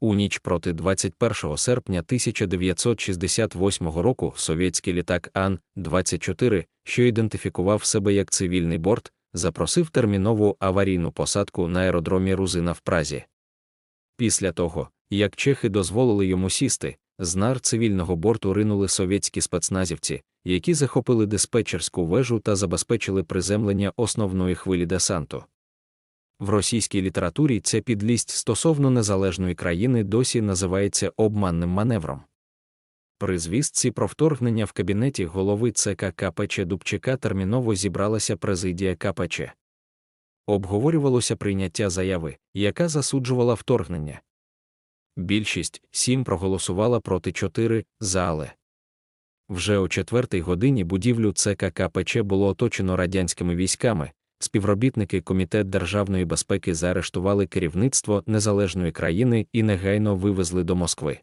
У ніч проти 21 серпня 1968 року совєтський літак Ан-24, що ідентифікував себе як цивільний борт, запросив термінову аварійну посадку на аеродромі Рузина в Празі. Після того, як чехи дозволили йому сісти, з нар цивільного борту ринули совєтські спецназівці, які захопили диспетчерську вежу та забезпечили приземлення основної хвилі десанту. В російській літературі ця підлість стосовно незалежної країни досі називається обманним маневром. При звістці про вторгнення в кабінеті голови ЦК КПЧ Дубчика терміново зібралася президія КПЧ. Обговорювалося прийняття заяви, яка засуджувала вторгнення. Більшість сім проголосувала проти чотири за але. Вже о четвертій годині будівлю ЦК КПЧ було оточено радянськими військами, співробітники Комітет державної безпеки заарештували керівництво незалежної країни і негайно вивезли до Москви.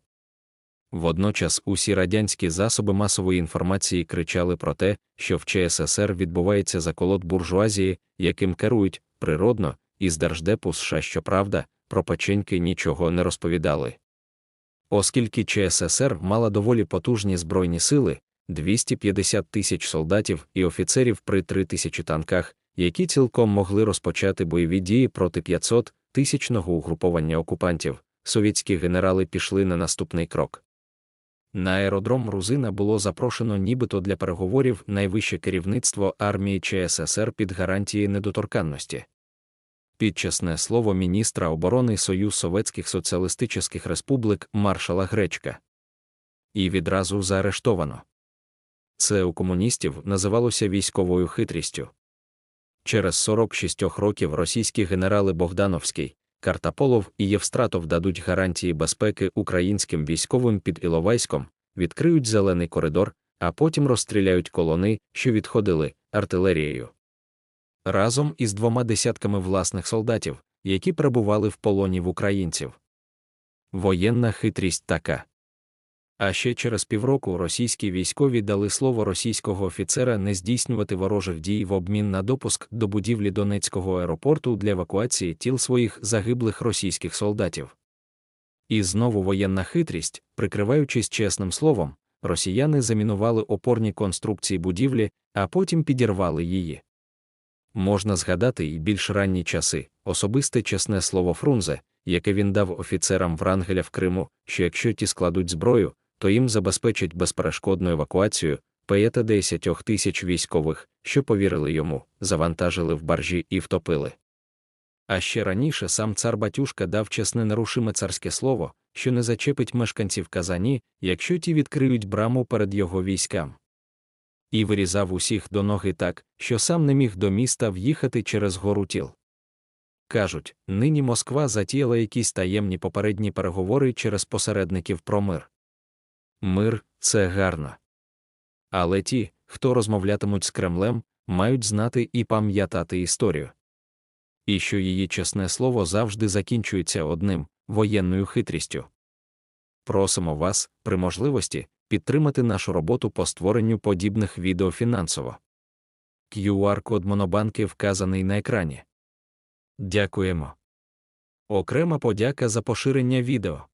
Водночас усі радянські засоби масової інформації кричали про те, що в ЧССР відбувається заколот буржуазії, яким керують природно, із Держдепу США, щоправда, про печеньки нічого не розповідали. Оскільки ЧССР мала доволі потужні збройні сили, 250 тисяч солдатів і офіцерів при 3 тисячі танках, які цілком могли розпочати бойові дії проти 500 тисячного угруповання окупантів, совєтські генерали пішли на наступний крок. На аеродром Рузина було запрошено нібито для переговорів найвище керівництво армії ЧССР під гарантії недоторканності. Підчасне слово міністра оборони Союз Советських Соціалістичних Республік маршала Гречка. І відразу заарештовано. Це у комуністів називалося військовою хитрістю. Через 46 років російські генерали Богдановський, Картаполов і Євстратов дадуть гарантії безпеки українським військовим під Іловайськом, відкриють зелений коридор, а потім розстріляють колони, що відходили артилерією. Разом із двома десятками власних солдатів, які перебували в полоні в українців. Воєнна хитрість така. А ще через півроку російські військові дали слово російського офіцера не здійснювати ворожих дій в обмін на допуск до будівлі Донецького аеропорту для евакуації тіл своїх загиблих російських солдатів. І знову воєнна хитрість, прикриваючись чесним словом, росіяни замінували опорні конструкції будівлі, а потім підірвали її. Можна згадати і більш ранні часи, особисте чесне слово Фрунзе, яке він дав офіцерам Врангеля в Криму, що якщо ті складуть зброю, то їм забезпечить безперешкодну евакуацію, п'ята 10 тисяч військових, що повірили йому, завантажили в баржі і втопили. А ще раніше сам цар Батюшка дав чесне нерушиме царське слово, що не зачепить мешканців Казані, якщо ті відкриють браму перед його військам. І вирізав усіх до ноги так, що сам не міг до міста в'їхати через гору тіл. Кажуть, нині Москва затіяла якісь таємні попередні переговори через посередників про мир. Мир це гарно. Але ті, хто розмовлятимуть з Кремлем, мають знати і пам'ятати історію. І що її чесне слово завжди закінчується одним воєнною хитрістю. Просимо вас, при можливості, підтримати нашу роботу по створенню подібних відео фінансово. QR-код Монобанки вказаний на екрані. Дякуємо. Окрема подяка за поширення відео.